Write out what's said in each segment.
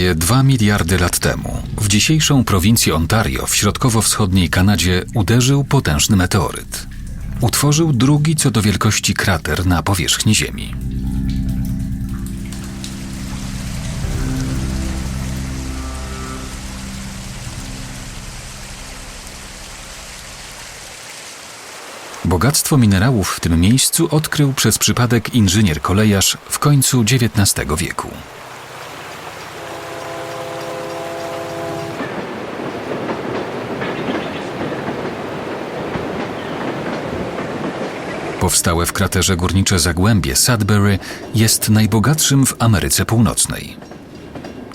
prawie 2 miliardy lat temu w dzisiejszą prowincję Ontario w środkowo-wschodniej Kanadzie uderzył potężny meteoryt. Utworzył drugi co do wielkości krater na powierzchni Ziemi. Bogactwo minerałów w tym miejscu odkrył przez przypadek inżynier kolejarz w końcu XIX wieku. Powstałe w kraterze górnicze zagłębie Sudbury jest najbogatszym w Ameryce Północnej.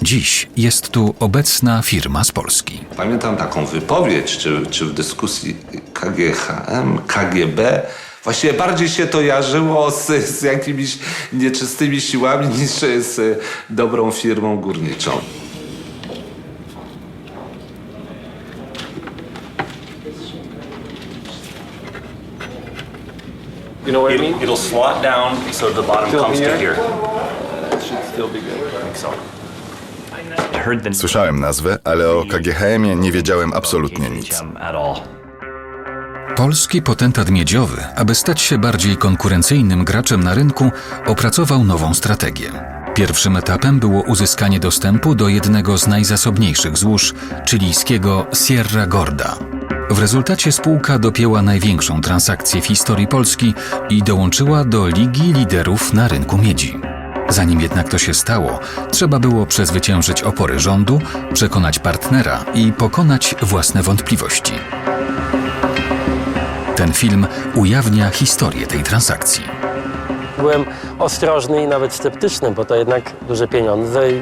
Dziś jest tu obecna firma z Polski. Pamiętam taką wypowiedź, czy, czy w dyskusji KGHM, KGB. Właściwie bardziej się to jarzyło z, z jakimiś nieczystymi siłami niż z dobrą firmą górniczą. You know what I mean? it'll slot down so the bottom Still comes to here? here. It should still be good. I think so. I heard the Słyszałem nazwę, ale o KGHM-ie nie wiedziałem absolutnie nic. Polski potentat miedziowy, aby stać się bardziej konkurencyjnym graczem na rynku, opracował nową strategię. Pierwszym etapem było uzyskanie dostępu do jednego z najzasobniejszych złóż chilijskiego Sierra Gorda. W rezultacie spółka dopięła największą transakcję w historii Polski i dołączyła do Ligi Liderów na rynku miedzi. Zanim jednak to się stało, trzeba było przezwyciężyć opory rządu, przekonać partnera i pokonać własne wątpliwości. Ten film ujawnia historię tej transakcji. Byłem ostrożny i nawet sceptyczny, bo to jednak duże pieniądze i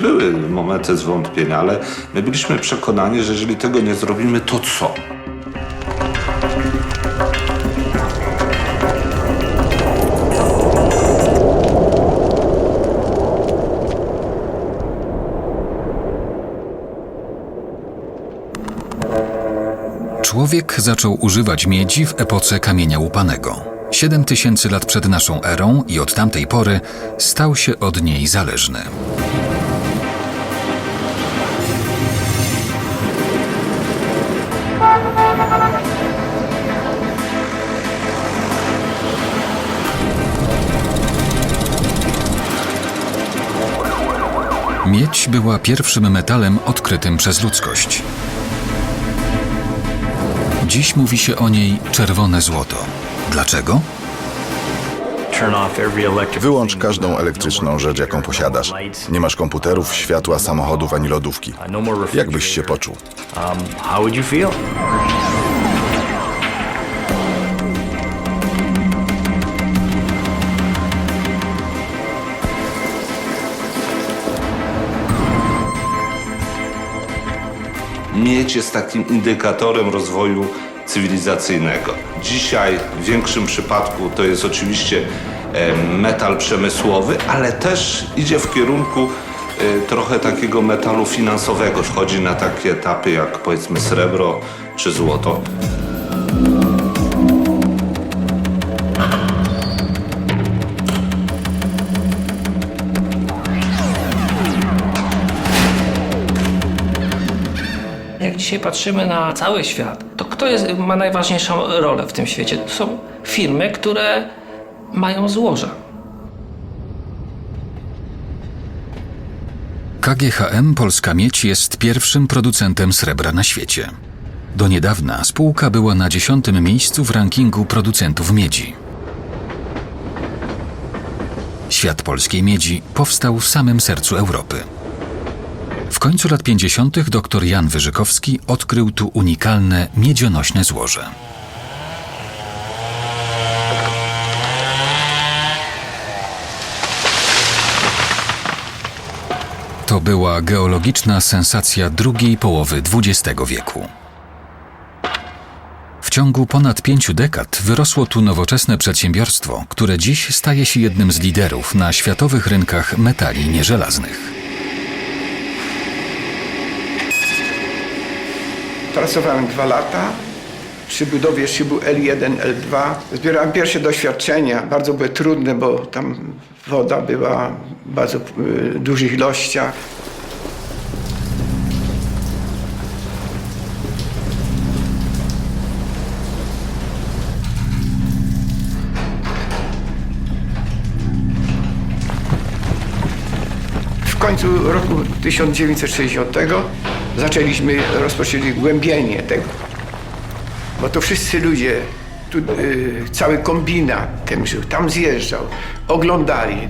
Były momenty zwątpienia, ale my byliśmy przekonani, że jeżeli tego nie zrobimy, to co? Człowiek zaczął używać miedzi w epoce kamienia łupanego. 7 tysięcy lat przed naszą erą i od tamtej pory stał się od niej zależny. Miedź była pierwszym metalem odkrytym przez ludzkość. Dziś mówi się o niej czerwone złoto. Dlaczego? Wyłącz każdą elektryczną rzecz, jaką posiadasz. Nie masz komputerów, światła, samochodów ani lodówki. no Jak byś się poczuł? Miedź jest takim indykatorem rozwoju cywilizacyjnego. Dzisiaj w większym przypadku to jest oczywiście e, metal przemysłowy, ale też idzie w kierunku e, trochę takiego metalu finansowego. Wchodzi na takie etapy jak powiedzmy srebro czy złoto. Dzisiaj patrzymy na cały świat, to kto jest, ma najważniejszą rolę w tym świecie? To są firmy, które mają złoża. KGHM Polska Miedź jest pierwszym producentem srebra na świecie. Do niedawna spółka była na dziesiątym miejscu w rankingu producentów miedzi. Świat polskiej miedzi powstał w samym sercu Europy. W końcu lat 50. dr Jan Wyżykowski odkrył tu unikalne miedzionośne złoże. To była geologiczna sensacja drugiej połowy XX wieku. W ciągu ponad pięciu dekad wyrosło tu nowoczesne przedsiębiorstwo, które dziś staje się jednym z liderów na światowych rynkach metali nieżelaznych. Pracowałem dwa lata przy budowie szybu L1, L2. Zbierałem pierwsze doświadczenia, bardzo były trudne, bo tam woda była w bardzo y, dużych ilościach. W końcu roku 1960 zaczęliśmy, rozpoczęli głębienie tego. Bo to wszyscy ludzie, tu, y, cały kombinat ten żył, tam zjeżdżał, oglądali.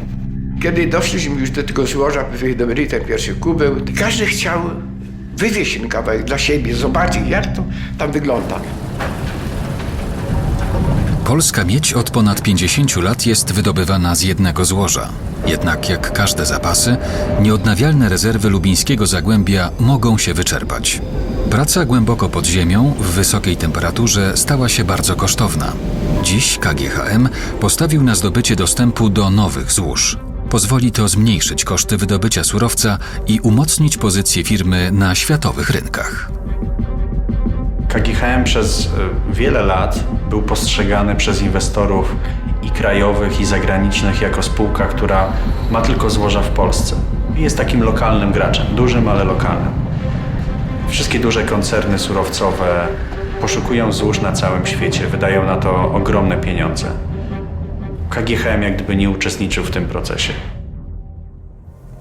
Kiedy doszliśmy już do tego złoża, wydobyli ten pierwszy kubeł, każdy chciał wywieźć ten kawałek dla siebie, zobaczyć jak to tam wygląda. Polska miedź od ponad 50 lat jest wydobywana z jednego złoża. Jednak jak każde zapasy, nieodnawialne rezerwy lubińskiego zagłębia mogą się wyczerpać. Praca głęboko pod ziemią, w wysokiej temperaturze, stała się bardzo kosztowna. Dziś KGHM postawił na zdobycie dostępu do nowych złóż. Pozwoli to zmniejszyć koszty wydobycia surowca i umocnić pozycję firmy na światowych rynkach. KGHM przez e, wiele lat był postrzegany przez inwestorów i krajowych, i zagranicznych jako spółka, która ma tylko złoża w Polsce. I jest takim lokalnym graczem, dużym, ale lokalnym. Wszystkie duże koncerny surowcowe poszukują złóż na całym świecie, wydają na to ogromne pieniądze. KGHM jak gdyby nie uczestniczył w tym procesie.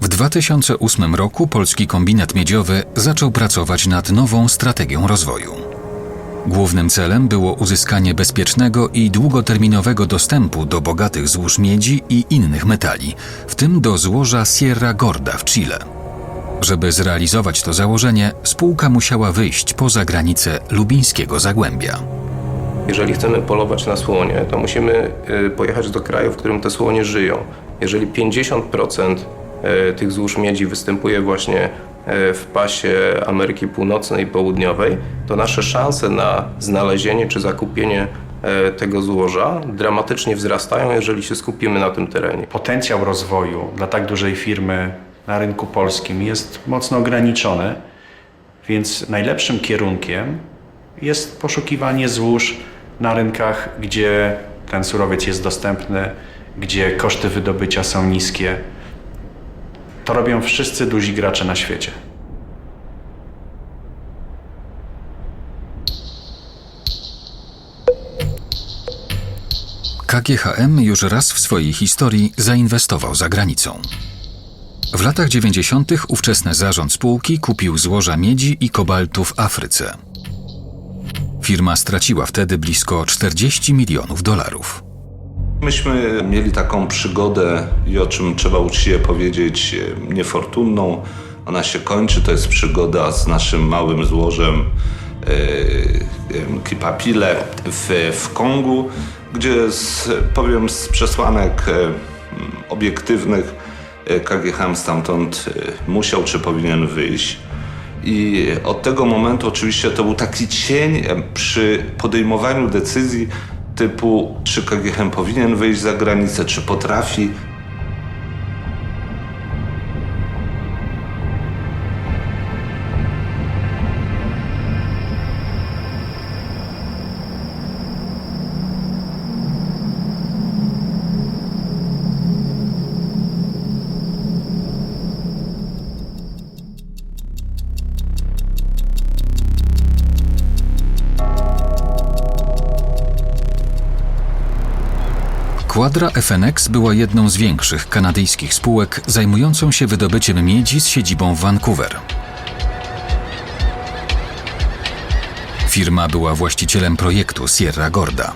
W 2008 roku polski kombinat miedziowy zaczął pracować nad nową strategią rozwoju. Głównym celem było uzyskanie bezpiecznego i długoterminowego dostępu do bogatych złóż miedzi i innych metali, w tym do złoża Sierra Gorda w Chile. Żeby zrealizować to założenie, spółka musiała wyjść poza granice lubińskiego zagłębia. Jeżeli chcemy polować na słonie, to musimy y, pojechać do kraju, w którym te słonie żyją. Jeżeli 50% y, tych złóż miedzi występuje właśnie w pasie Ameryki Północnej i Południowej, to nasze szanse na znalezienie czy zakupienie y, tego złoża dramatycznie wzrastają, jeżeli się skupimy na tym terenie. Potencjał rozwoju dla tak dużej firmy na rynku polskim jest mocno ograniczony, więc najlepszym kierunkiem jest poszukiwanie złóż na rynkach, gdzie ten surowiec jest dostępny, gdzie koszty wydobycia są niskie. To robią wszyscy duzi gracze na świecie. KGHM już raz w swojej historii zainwestował za granicą. W latach 90. ówczesny zarząd spółki kupił złoża miedzi i kobaltu w Afryce. Firma straciła wtedy blisko 40 milionów dolarów. Myśmy mieli taką przygodę i o czym trzeba uczciwie powiedzieć, e, niefortunną. Ona się kończy, to jest przygoda z naszym małym złożem e, Kipapile w, w Kongu, gdzie z, powiem z przesłanek e, obiektywnych KGHM stamtąd musiał czy powinien wyjść. I od tego momentu oczywiście to był taki cień przy podejmowaniu decyzji typu czy KGHM powinien wyjść za granicę, czy potrafi. Quadra FNX była jedną z większych kanadyjskich spółek zajmującą się wydobyciem miedzi z siedzibą w Vancouver. Firma była właścicielem projektu Sierra Gorda.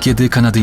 Kiedy Kanadyjczycy